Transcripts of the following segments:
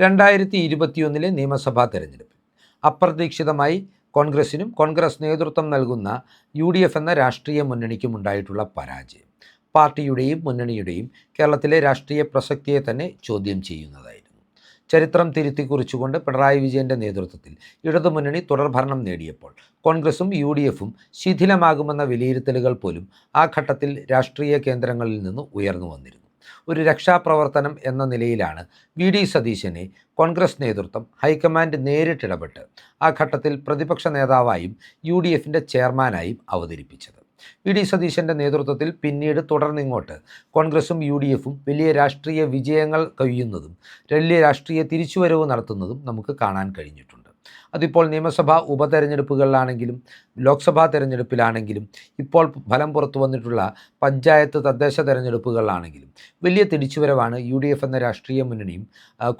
രണ്ടായിരത്തി ഇരുപത്തിയൊന്നിലെ നിയമസഭാ തെരഞ്ഞെടുപ്പിൽ അപ്രതീക്ഷിതമായി കോൺഗ്രസിനും കോൺഗ്രസ് നേതൃത്വം നൽകുന്ന യു ഡി എഫ് എന്ന രാഷ്ട്രീയ മുന്നണിക്കും ഉണ്ടായിട്ടുള്ള പരാജയം. പാർട്ടിയുടെയും മുന്നണിയുടെയും കേരളത്തിലെ രാഷ്ട്രീയ പ്രസക്തിയെ തന്നെ ചോദ്യം ചെയ്യുന്നതായിരുന്നു. ചരിത്രം തിരുത്തി കുറിച്ചുകൊണ്ട് പിണറായി വിജയന്റെ നേതൃത്വത്തിൽ ഇടതുമുന്നണി തുടർഭരണം നേടിയപ്പോൾ കോൺഗ്രസും യു ഡി എഫും ശിഥിലമാകുമെന്ന വിലയിരുത്തലുകൾ പോലും ആ ഘട്ടത്തിൽ രാഷ്ട്രീയ കേന്ദ്രങ്ങളിൽ നിന്ന് ഉയർന്നു വന്നിരുന്നു. ഒരു രക്ഷാപ്രവർത്തനം എന്ന നിലയിലാണ് വി ഡി സതീശനെ കോൺഗ്രസ് നേതൃത്വം ഹൈക്കമാൻഡ് നേരിട്ടിടപെട്ട് ആ ഘട്ടത്തിൽ പ്രതിപക്ഷ നേതാവായും യു ഡി എഫിന്റെ ചെയർമാനായും അവതരിപ്പിച്ചത്. വി ഡി സതീശന്റെ നേതൃത്വത്തിൽ പിന്നീട് തുടർന്നിങ്ങോട്ട് കോൺഗ്രസും യു ഡി എഫും വലിയ രാഷ്ട്രീയ വിജയങ്ങൾ കഴിയുന്നതും വലിയ രാഷ്ട്രീയ തിരിച്ചുവരവ് നടത്തുന്നതും നമുക്ക് കാണാൻ കഴിഞ്ഞിട്ടുണ്ട്. അതിപ്പോൾ നിയമസഭാ ഉപതെരഞ്ഞെടുപ്പുകളിലാണെങ്കിലും ലോക്സഭാ തെരഞ്ഞെടുപ്പിലാണെങ്കിലും ഇപ്പോൾ ഫലം പുറത്തു വന്നിട്ടുള്ള പഞ്ചായത്ത് തദ്ദേശ തെരഞ്ഞെടുപ്പുകളിലാണെങ്കിലും വലിയ തിരിച്ചുവരവാണ് യു ഡി എഫ് എന്ന രാഷ്ട്രീയ മുന്നണിയും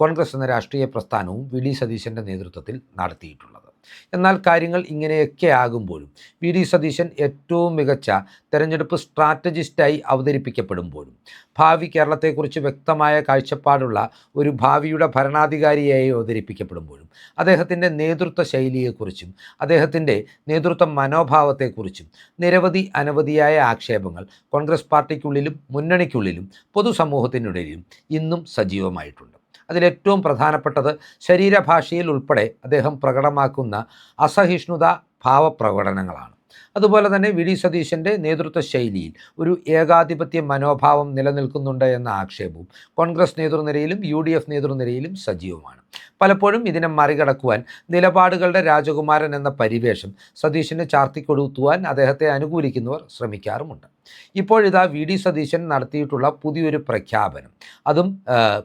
കോൺഗ്രസ് എന്ന രാഷ്ട്രീയ പ്രസ്ഥാനവും വി ഡി സതീശന്റെ നേതൃത്വത്തിൽ നടത്തിയിട്ടുള്ളത്. എന്നാൽ കാര്യങ്ങൾ ഇങ്ങനെയൊക്കെ ആകുമ്പോഴും വി. ഡി. സതീശൻ ഏറ്റവും മികച്ച തെരഞ്ഞെടുപ്പ് സ്ട്രാറ്റജിസ്റ്റായി അവതരിപ്പിക്കപ്പെടുമ്പോഴും ഭാവി കേരളത്തെക്കുറിച്ച് വ്യക്തമായ കാഴ്ചപ്പാടുള്ള ഒരു ഭാവിയുടെ ഭരണാധികാരിയായി അവതരിപ്പിക്കപ്പെടുമ്പോഴും അദ്ദേഹത്തിന്റെ നേതൃത്വ ശൈലിയെക്കുറിച്ചും അദ്ദേഹത്തിന്റെ നേതൃത്വ മനോഭാവത്തെക്കുറിച്ചും നിരവധി അനവധിയായ ആക്ഷേപങ്ങൾ കോൺഗ്രസ് പാർട്ടിക്കുള്ളിലും മുന്നണിക്കുള്ളിലും പൊതുസമൂഹത്തിനിടയിലും ഇന്നും സജീവമായിട്ടുണ്ട്. അതിലേറ്റവും പ്രധാനപ്പെട്ടത് ശരീരഭാഷയിൽ ഉൾപ്പെടെ അദ്ദേഹം പ്രകടമാക്കുന്ന അസഹിഷ്ണുത ഭാവപ്രകടനങ്ങളാണ്. അതുപോലെ തന്നെ വി ഡി സതീശന്റെ നേതൃത്വ ശൈലിയിൽ ഒരു ഏകാധിപത്യ മനോഭാവം നിലനിൽക്കുന്നുണ്ട് എന്ന ആക്ഷേപവും കോൺഗ്രസ് നേതൃനിരയിലും യു ഡി എഫ് നേതൃനിരയിലും സജീവമാണ്. പലപ്പോഴും ഇതിനെ മറികടക്കുവാൻ നിലപാടുകളുടെ രാജകുമാരൻ എന്ന പരിവേഷം സതീശനെ ചാർത്തിക്കൊടുത്തുവാൻ അദ്ദേഹത്തെ അനുകൂലിക്കുന്നവർ ശ്രമിക്കാറുമുണ്ട്. ഇപ്പോഴിതാ വി ഡി സതീശൻ നടത്തിയിട്ടുള്ള പുതിയൊരു പ്രഖ്യാപനം അതും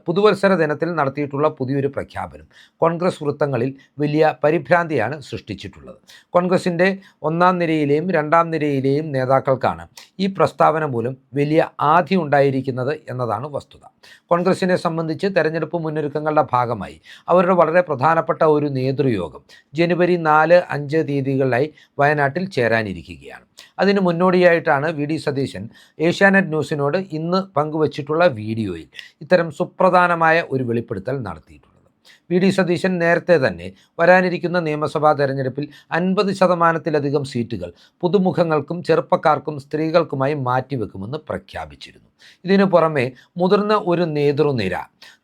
പുതുവത്സര ദിനത്തിൽ നടത്തിയിട്ടുള്ള പുതിയൊരു പ്രഖ്യാപനം കോൺഗ്രസ് വൃത്തങ്ങളിൽ വലിയ പരിഭ്രാന്തിയാണ് സൃഷ്ടിച്ചിട്ടുള്ളത്. കോൺഗ്രസിന്റെ ഒന്നാം നിരയിലെയും രണ്ടാം നിരയിലെയും നേതാക്കൾക്കാണ് ഈ പ്രസ്താവന മൂലം വലിയ ആധി ഉണ്ടായിരിക്കുന്നത് എന്നതാണ് വസ്തുത. കോൺഗ്രസിനെ സംബന്ധിച്ച് തെരഞ്ഞെടുപ്പ് മുന്നൊരുക്കങ്ങളുടെ ഭാഗമായി അവരുടെ വളരെ പ്രധാനപ്പെട്ട ഒരു നേതൃയോഗം ജനുവരി നാല് അഞ്ച് തീയതികളിലായി വയനാട്ടിൽ ചേരാനിരിക്കുകയാണ്. അതിന് മുന്നോടിയായിട്ടാണ് വി ഡി സതീശൻ ഏഷ്യാനെറ്റ് ന്യൂസിനോട് ഇന്ന് പങ്കുവച്ചിട്ടുള്ള വീഡിയോയിൽ ഇത്തരം സുപ്രധാനമായ ഒരു വെളിപ്പെടുത്തൽ നടത്തിയിട്ടുള്ളത്. വി ഡി സതീശൻ നേരത്തെ തന്നെ വരാനിരിക്കുന്ന നിയമസഭാ തെരഞ്ഞെടുപ്പിൽ അൻപത് ശതമാനത്തിലധികം സീറ്റുകൾ പുതുമുഖങ്ങൾക്കും ചെറുപ്പക്കാർക്കും സ്ത്രീകൾക്കുമായി മാറ്റിവെക്കുമെന്ന് പ്രഖ്യാപിച്ചിരുന്നു. ഇതിനു പുറമെ മുതിർന്ന ഒരു നേതൃനിര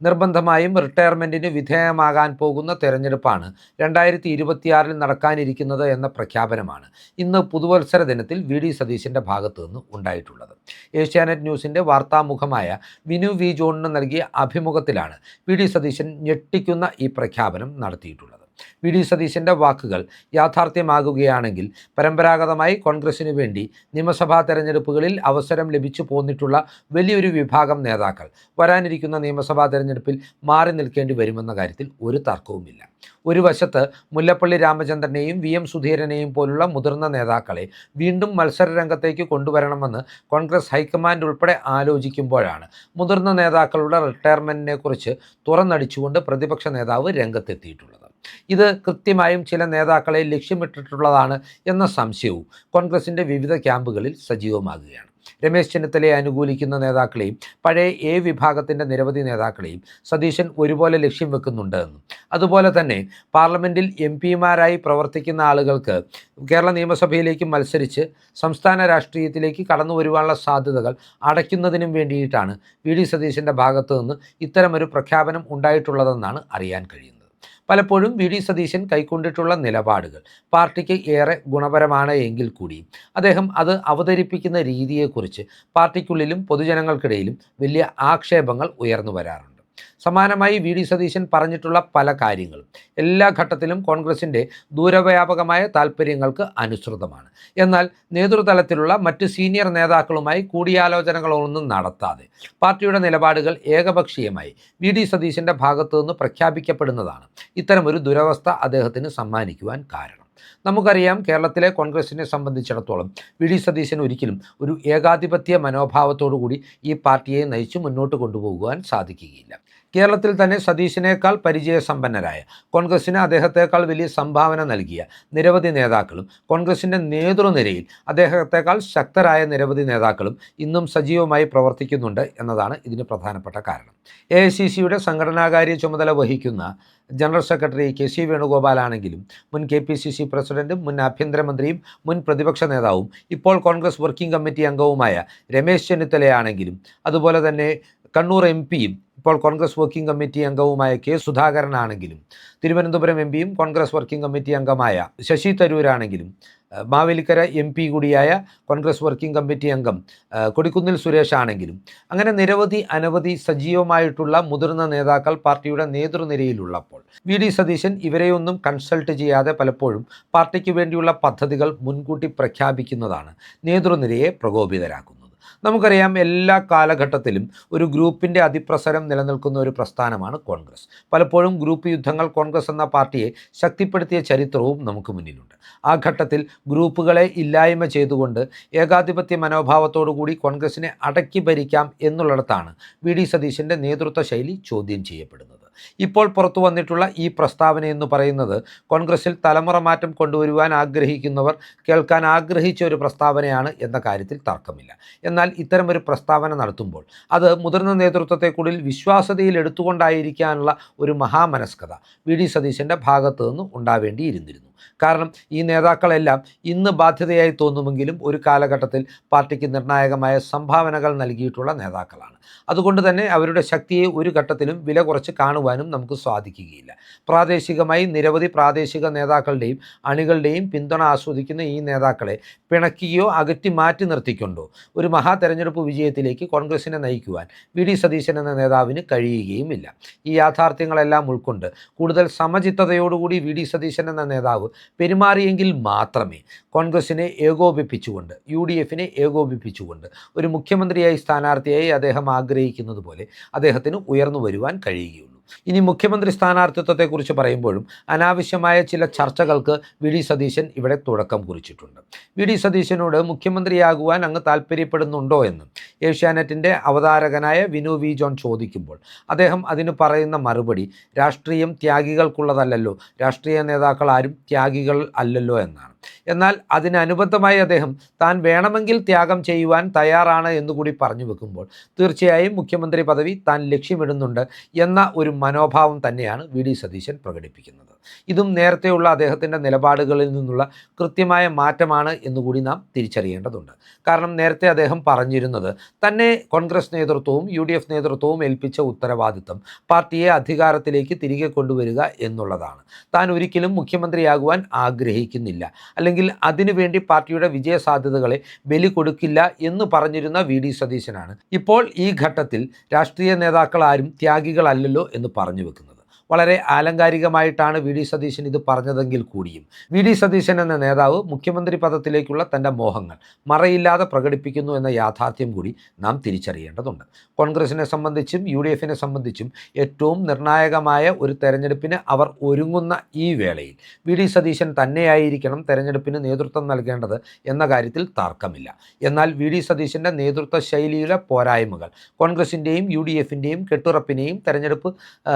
നിർബന്ധമായും റിട്ടയർമെന്റിന് വിധേയമാകാൻ പോകുന്ന തെരഞ്ഞെടുപ്പാണ് രണ്ടായിരത്തി ഇരുപത്തിയാറിൽ നടക്കാനിരിക്കുന്നത് എന്ന പ്രഖ്യാപനമാണ് ഇന്ന് പുതുവത്സര ദിനത്തിൽ വി ഡി സതീശന്റെ ഭാഗത്തു നിന്ന് ഉണ്ടായിട്ടുള്ളത്. ഏഷ്യാനെറ്റ് ന്യൂസിന്റെ വാർത്താമുഖമായ വിനു വി ജോണിന് നൽകിയ അഭിമുഖത്തിലാണ് വി ഡി സതീശൻ ഞെട്ടിക്കുന്ന ഈ പ്രഖ്യാപനം നടത്തിയിട്ടുള്ളത്. വി ഡി സതീശന്റെ വാക്കുകൾ യാഥാർത്ഥ്യമാകുകയാണെങ്കിൽ പരമ്പരാഗതമായി കോൺഗ്രസിന് വേണ്ടി നിയമസഭാ തെരഞ്ഞെടുപ്പുകളിൽ അവസരം ലഭിച്ചു പോന്നിട്ടുള്ള വലിയൊരു വിഭാഗം നേതാക്കൾ. വരാനിരിക്കുന്ന നിയമസഭാ തെരഞ്ഞെടുപ്പിൽ മാറി നിൽക്കേണ്ടി വരുമെന്ന കാര്യത്തിൽ ഒരു തർക്കവുമില്ല. ഒരു വശത്ത് മുല്ലപ്പള്ളി രാമചന്ദ്രനെയും വി എം സുധീരനെയും പോലുള്ള മുതിർന്ന നേതാക്കളെ വീണ്ടും മത്സര രംഗത്തേക്ക് കൊണ്ടുവരണമെന്ന് കോൺഗ്രസ് ഹൈക്കമാൻഡ് ഉൾപ്പെടെ ആലോചിക്കുമ്പോഴാണ് മുതിർന്ന നേതാക്കളുടെ റിട്ടയർമെന്റിനെക്കുറിച്ച് തുറന്നടിച്ചുകൊണ്ട് പ്രതിപക്ഷ നേതാവ് രംഗത്തെത്തിയിട്ടുള്ളത്. ഇത് കൃത്യമായും ചില നേതാക്കളെ ലക്ഷ്യമിട്ടിട്ടുള്ളതാണ് എന്ന സംശയവും കോൺഗ്രസിന്റെ വിവിധ ക്യാമ്പുകളിൽ സജീവമാകുകയാണ്. രമേശ് ചെന്നിത്തലയെ അനുകൂലിക്കുന്ന നേതാക്കളെയും പഴയ എ വിഭാഗത്തിന്റെ നിരവധി നേതാക്കളെയും സതീശൻ ഒരുപോലെ ലക്ഷ്യം വെക്കുന്നുണ്ടെന്നും അതുപോലെ തന്നെ പാർലമെന്റിൽ എം പിമാരായി പ്രവർത്തിക്കുന്ന ആളുകൾക്ക് കേരള നിയമസഭയിലേക്ക് മത്സരിച്ച് സംസ്ഥാന രാഷ്ട്രീയത്തിലേക്ക് കടന്നു വരുവാനുള്ള സാധ്യതകൾ അടയ്ക്കുന്നതിനും വേണ്ടിയിട്ടാണ് വി ഡി സതീശന്റെ ഭാഗത്തു നിന്ന് ഇത്തരമൊരു പ്രഖ്യാപനം ഉണ്ടായിട്ടുള്ളതെന്നാണ് അറിയാൻ കഴിയുന്നത്. പലപ്പോഴും വി ഡി സതീശൻ കൈക്കൊണ്ടിട്ടുള്ള നിലപാടുകൾ പാർട്ടിക്ക് ഏറെ ഗുണപരമാണ് എങ്കിൽ കൂടി. അദ്ദേഹം അത് അവതരിപ്പിക്കുന്ന രീതിയെക്കുറിച്ച് പാർട്ടിക്കുള്ളിലും പൊതുജനങ്ങൾക്കിടയിലും വലിയ ആക്ഷേപങ്ങൾ ഉയർന്നു വരാറുണ്ട്. സമാനമായി വി ഡി സതീശൻ പറഞ്ഞിട്ടുള്ള പല കാര്യങ്ങളും. എല്ലാ ഘട്ടത്തിലും കോൺഗ്രസിന്റെ ദൂരവ്യാപകമായ താല്പര്യങ്ങൾക്ക് അനുസൃതമാണ്. എന്നാൽ നേതൃതലത്തിലുള്ള മറ്റ് സീനിയർ നേതാക്കളുമായി കൂടിയാലോചനകളൊന്നും നടത്താതെ പാർട്ടിയുടെ നിലപാടുകൾ ഏകപക്ഷീയമായി വി ഡി സതീശന്റെ ഭാഗത്തു നിന്ന് പ്രഖ്യാപിക്കപ്പെടുന്നതാണ്. ഇത്തരമൊരു ദുരവസ്ഥ അദ്ദേഹത്തിന് സമ്മാനിക്കുവാൻ കാരണം. നമുക്കറിയാം കേരളത്തിലെ കോൺഗ്രസിനെ സംബന്ധിച്ചിടത്തോളം വി ഡി സതീശൻ ഒരിക്കലും ഒരു ഏകാധിപത്യ മനോഭാവത്തോടു കൂടി ഈ പാർട്ടിയെ നയിച്ച് മുന്നോട്ട് കൊണ്ടുപോകുവാൻ സാധിക്കുകയില്ല. കേരളത്തിൽ തന്നെ സതീശിനേക്കാൾ പരിചയസമ്പന്നരായ കോൺഗ്രസിന് അദ്ദേഹത്തെക്കാൾ വലിയ സംഭാവന നൽകിയ നിരവധി നേതാക്കളും കോൺഗ്രസിന്റെ നേതൃനിരയിൽ അദ്ദേഹത്തെക്കാൾ ശക്തരായ നിരവധി നേതാക്കളും ഇന്നും സജീവമായി പ്രവർത്തിക്കുന്നുണ്ട് എന്നതാണ് ഇതിന് പ്രധാനപ്പെട്ട കാരണം. എ ഐ സി സിയുടെ സംഘടനാകാര്യ ചുമതല വഹിക്കുന്ന ജനറൽ സെക്രട്ടറി കെ സി വേണുഗോപാലാണെങ്കിലും മുൻ കെ പി സി സി പ്രസിഡന്റും മുൻ ആഭ്യന്തരമന്ത്രിയും മുൻ പ്രതിപക്ഷ നേതാവും ഇപ്പോൾ കോൺഗ്രസ് വർക്കിംഗ് കമ്മിറ്റി അംഗവുമായ രമേശ് ചെന്നിത്തലയാണെങ്കിലും അതുപോലെ തന്നെ കണ്ണൂർ എം പിയും ഇപ്പോൾ കോൺഗ്രസ് വർക്കിംഗ് കമ്മിറ്റി അംഗവുമായ കെ സുധാകരനാണെങ്കിലും തിരുവനന്തപുരം എം പിയും കോൺഗ്രസ് വർക്കിംഗ് കമ്മിറ്റി അംഗമായ ശശി തരൂരാണെങ്കിലും മാവേലിക്കര എം പി കൂടിയായ കോൺഗ്രസ് വർക്കിംഗ് കമ്മിറ്റി അംഗം കൊടിക്കുന്നിൽ സുരേഷ് ആണെങ്കിലും അങ്ങനെ നിരവധി അനവധി സജീവമായിട്ടുള്ള മുതിർന്ന നേതാക്കൾ പാർട്ടിയുടെ നേതൃനിരയിലുള്ളപ്പോൾ വി ഡി സതീശൻ ഇവരെയൊന്നും കൺസൾട്ട് ചെയ്യാതെ പലപ്പോഴും പാർട്ടിക്ക് വേണ്ടിയുള്ള പദ്ധതികൾ മുൻകൂട്ടി പ്രഖ്യാപിക്കുന്നതാണ് നേതൃനിരയെ പ്രകോപിതരാക്കുന്നത്. നമുക്കറിയാം എല്ലാ കാലഘട്ടത്തിലും ഒരു ഗ്രൂപ്പിന്റെ അതിപ്രസരം നിലനിൽക്കുന്ന ഒരു പ്രസ്ഥാനമാണ് കോൺഗ്രസ്. പലപ്പോഴും ഗ്രൂപ്പ് യുദ്ധങ്ങൾ കോൺഗ്രസ് എന്ന പാർട്ടിയെ ശക്തിപ്പെടുത്തിയ ചരിത്രവും നമുക്ക് മുന്നിലുണ്ട്. ആ ഘട്ടത്തിൽ ഗ്രൂപ്പുകളെ ഇല്ലായ്മ ചെയ്തുകൊണ്ട് ഏകാധിപത്യ മനോഭാവത്തോടുകൂടി കോൺഗ്രസിനെ അടക്കി ഭരിക്കാം എന്നുള്ളിടത്താണ് വി ഡി സതീശന്റെ നേതൃത്വ ശൈലി ചോദ്യം ചെയ്യപ്പെടുന്നത്. ഇപ്പോൾ പുറത്തു വന്നിട്ടുള്ള ഈ പ്രസ്താവന എന്ന് പറയുന്നത് കോൺഗ്രസിൽ തലമുറ മാറ്റം കൊണ്ടുവരുവാൻ ആഗ്രഹിക്കുന്നവർ കേൾക്കാൻ ആഗ്രഹിച്ച ഒരു പ്രസ്താവനയാണ് എന്ന കാര്യത്തിൽ തർക്കമില്ല. എന്നാൽ ഇത്തരം ഒരു പ്രസ്താവന നടത്തുമ്പോൾ അത് മുതിർന്ന നേതൃത്വത്തെ കൂടി വിശ്വാസതയിൽ എടുത്തുകൊണ്ടായിരിക്കാനുള്ള ഒരു മഹാമനസ്കത വി. ഡി. സതീശന്റെ ഭാഗത്തു നിന്ന് ഉണ്ടാവേണ്ടിയിരുന്നിരുന്നു. കാരണം ഈ നേതാക്കളെല്ലാം ഇന്ന് ബാധ്യതയായി തോന്നുമെങ്കിലും ഒരു കാലഘട്ടത്തിൽ പാർട്ടിക്ക് നിർണായകമായ സംഭാവനകൾ നൽകിയിട്ടുള്ള നേതാക്കളാണ്. അതുകൊണ്ട് തന്നെ അവരുടെ ശക്തിയെ ഒരു ഘട്ടത്തിലും വില കുറച്ച് കാണുവാനും നമുക്ക് സാധിക്കുകയില്ല. പ്രാദേശികമായി നിരവധി പ്രാദേശിക നേതാക്കളുടെയും അണികളുടെയും പിന്തുണ ആസ്വദിക്കുന്ന ഈ നേതാക്കളെ പിണക്കുകയോ അകറ്റി മാറ്റി നിർത്തിക്കൊണ്ടോ? ഒരു മഹാ തെരഞ്ഞെടുപ്പ് വിജയത്തിലേക്ക് കോൺഗ്രസിനെ നയിക്കുവാൻ വി. ഡി. സതീശൻ എന്ന നേതാവിന് കഴിയുകയുമില്ല. ഈ യാഥാർത്ഥ്യങ്ങളെല്ലാം ഉൾക്കൊണ്ട് കൂടുതൽ സമചിത്തതയോടുകൂടി വി. ഡി. സതീശൻ എന്ന നേതാവ് പെരുമാറിയെങ്കിൽ മാത്രമേ കോൺഗ്രസിനെ ഏകോപിപ്പിച്ചുകൊണ്ട് യു. ഡി. എഫിനെ ഏകോപിപ്പിച്ചുകൊണ്ട് ഒരു മുഖ്യമന്ത്രിയായി സ്ഥാനാർത്ഥിയായി അദ്ദേഹം ആഗ്രഹിക്കുന്നത് പോലെ അദ്ദേഹത്തിന് ഉയർന്നു വരുവാൻ കഴിയുകയുള്ളൂ. ഇനി മുഖ്യമന്ത്രി സ്ഥാനാർത്ഥിത്വത്തെക്കുറിച്ച് പറയുമ്പോഴും അനാവശ്യമായ ചില ചർച്ചകൾക്ക് വി ഡി സതീശൻ ഇവിടെ തുടക്കം കുറിച്ചിട്ടുണ്ട്. വി ഡി സതീശനോട് മുഖ്യമന്ത്രിയാകുവാൻ അങ്ങ് താല്പര്യപ്പെടുന്നുണ്ടോ എന്ന്. ഏഷ്യാനെറ്റിന്റെ അവതാരകനായ വിനു വി ജോൺ ചോദിക്കുമ്പോൾ അദ്ദേഹം അതിന് പറയുന്ന മറുപടി രാഷ്ട്രീയം ത്യാഗികൾക്കുള്ളതല്ലല്ലോ. രാഷ്ട്രീയ നേതാക്കൾ ആരും ത്യാഗികൾ അല്ലല്ലോ എന്നാണ്. എന്നാൽ അതിനനുബന്ധമായി അദ്ദേഹം താൻ വേണമെങ്കിൽ ത്യാഗം ചെയ്യുവാൻ തയ്യാറാണ് എന്നുകൂടി പറഞ്ഞു വെക്കുമ്പോൾ തീർച്ചയായും മുഖ്യമന്ത്രി പദവി താൻ ലക്ഷ്യമിടുന്നുണ്ട് എന്ന ഒരു മനോഭാവം തന്നെയാണ് വി ഡി സതീശൻ പ്രകടിപ്പിക്കുന്നത്. ഇതും നേരത്തെയുള്ള അദ്ദേഹത്തിന്റെ നിലപാടുകളിൽ നിന്നുള്ള കൃത്യമായ മാറ്റമാണ് എന്നുകൂടി നാം തിരിച്ചറിയേണ്ടതുണ്ട്. കാരണം നേരത്തെ അദ്ദേഹം പറഞ്ഞിരുന്നത് തന്നെ കോൺഗ്രസ് നേതൃത്വവും യു ഡി എഫ് നേതൃത്വവും ഏൽപ്പിച്ച ഉത്തരവാദിത്തം പാർട്ടിയെ അധികാരത്തിലേക്ക് തിരികെ കൊണ്ടുവരിക എന്നുള്ളതാണ്. താൻ ഒരിക്കലും മുഖ്യമന്ത്രിയാകുവാൻ ആഗ്രഹിക്കുന്നില്ല. അല്ലെങ്കിൽ അതിനുവേണ്ടി പാർട്ടിയുടെ വിജയ സാധ്യതകളെ ബലി കൊടുക്കില്ല എന്ന് പറഞ്ഞിരുന്ന വി ഡി സതീശനാണ്. ഇപ്പോൾ ഈ ഘട്ടത്തിൽ രാഷ്ട്രീയ നേതാക്കൾ ആരും ത്യാഗികളല്ലല്ലോ എന്ന് പറഞ്ഞു വെക്കുന്നത്. വളരെ ആലങ്കാരികമായിട്ടാണ് വി ഡി സതീശൻ ഇത് പറഞ്ഞതെങ്കിൽ കൂടിയും. വി ഡി സതീശൻ എന്ന നേതാവ് മുഖ്യമന്ത്രി പദത്തിലേക്കുള്ള തന്റെ മോഹങ്ങൾ മറയില്ലാതെ പ്രകടിപ്പിക്കുന്നു എന്ന യാഥാർത്ഥ്യം കൂടി നാം തിരിച്ചറിയേണ്ടതുണ്ട്. കോൺഗ്രസിനെ സംബന്ധിച്ചും യു ഡി എഫിനെ സംബന്ധിച്ചും ഏറ്റവും നിർണായകമായ ഒരു തെരഞ്ഞെടുപ്പിന് അവർ ഒരുങ്ങുന്ന ഈ വേളയിൽ വി ഡി സതീശൻ തന്നെയായിരിക്കണം തെരഞ്ഞെടുപ്പിന് നേതൃത്വം നൽകേണ്ടത് എന്ന കാര്യത്തിൽ തർക്കമില്ല. എന്നാൽ വി ഡി സതീശന്റെ നേതൃത്വ ശൈലിയിലെ പോരായ്മകൾ കോൺഗ്രസിന്റെയും യു ഡി എഫിന്റെയും കെട്ടുറപ്പിനെയും തെരഞ്ഞെടുപ്പ് ആ,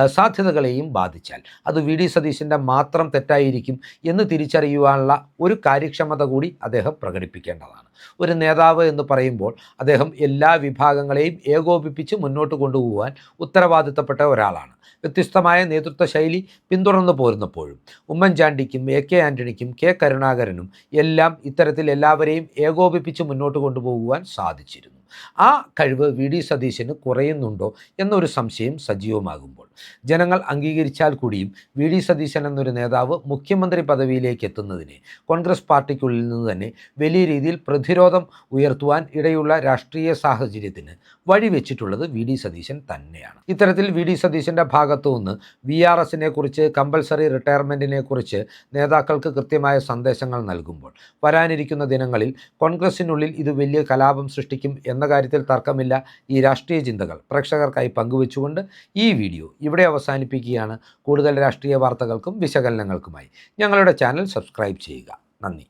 സാധ്യതകളെയും ബാധിച്ചാൽ. അത് വി. ഡി. സതീശന്റെ മാത്രം തെറ്റായിരിക്കും എന്ന് തിരിച്ചറിയുവാനുള്ള ഒരു കാര്യക്ഷമത കൂടി അദ്ദേഹം പ്രകടിപ്പിക്കേണ്ടതാണ്. ഒരു നേതാവ് എന്ന് പറയുമ്പോൾ അദ്ദേഹം എല്ലാ വിഭാഗങ്ങളെയും ഏകോപിപ്പിച്ച് മുന്നോട്ട് കൊണ്ടുപോകാൻ ഉത്തരവാദിത്തപ്പെട്ട ഒരാളാണ്. വ്യത്യസ്തമായ നേതൃത്വ ശൈലി പിന്തുടർന്നു പോരുന്നപ്പോഴും ഉമ്മൻചാണ്ടിക്കും എ. കെ. ആന്റണിക്കും കെ. കരുണാകരനും എല്ലാം ഇത്തരത്തിൽ എല്ലാവരെയും ഏകോപിപ്പിച്ച് മുന്നോട്ട് കൊണ്ടുപോകുവാൻ സാധിച്ചിരുന്നു. ആ കഴിവ് വി. ഡി. സതീശന് കുറയുന്നുണ്ടോ എന്നൊരു സംശയം സജീവമാകുമ്പോൾ ജനങ്ങൾ അംഗീകരിച്ചാൽ കൂടിയും വി ഡി സതീശൻ എന്നൊരു നേതാവ് മുഖ്യമന്ത്രി പദവിയിലേക്ക് എത്തുന്നതിന് കോൺഗ്രസ് പാർട്ടിക്കുള്ളിൽ നിന്ന് തന്നെ വലിയ രീതിയിൽ പ്രതിരോധം ഉയർത്തുവാൻ ഇടയുള്ള രാഷ്ട്രീയ സാഹചര്യത്തിന് വഴിവെച്ചിട്ടുള്ളത് വി ഡി സതീശൻ തന്നെയാണ്. ഇത്തരത്തിൽ വി ഡി സതീശന്റെ ഭാഗത്തു നിന്ന് വി ആർ എസിനെ കുറിച്ച് കമ്പൽസറി റിട്ടയർമെന്റിനെ കുറിച്ച് നേതാക്കൾക്ക് കൃത്യമായ സന്ദേശങ്ങൾ നൽകുമ്പോൾ വരാനിരിക്കുന്ന ദിനങ്ങളിൽ കോൺഗ്രസിനുള്ളിൽ ഇത് വലിയ കലാപം സൃഷ്ടിക്കും എന്ന കാര്യത്തിൽ തർക്കമില്ല ഈ രാഷ്ട്രീയ ചിന്തകൾ പ്രേക്ഷകർക്കായി പങ്കുവെച്ചുകൊണ്ട് ഈ വീഡിയോ ഇവിടെ അവസാനിപ്പിക്കുകയാണ്. കൂടുതൽ രാഷ്ട്രീയ വാർത്തകൾക്കും വിശകലനങ്ങൾക്കുമായി ഞങ്ങളുടെ ചാനൽ സബ്സ്ക്രൈബ് ചെയ്യുക. നന്ദി.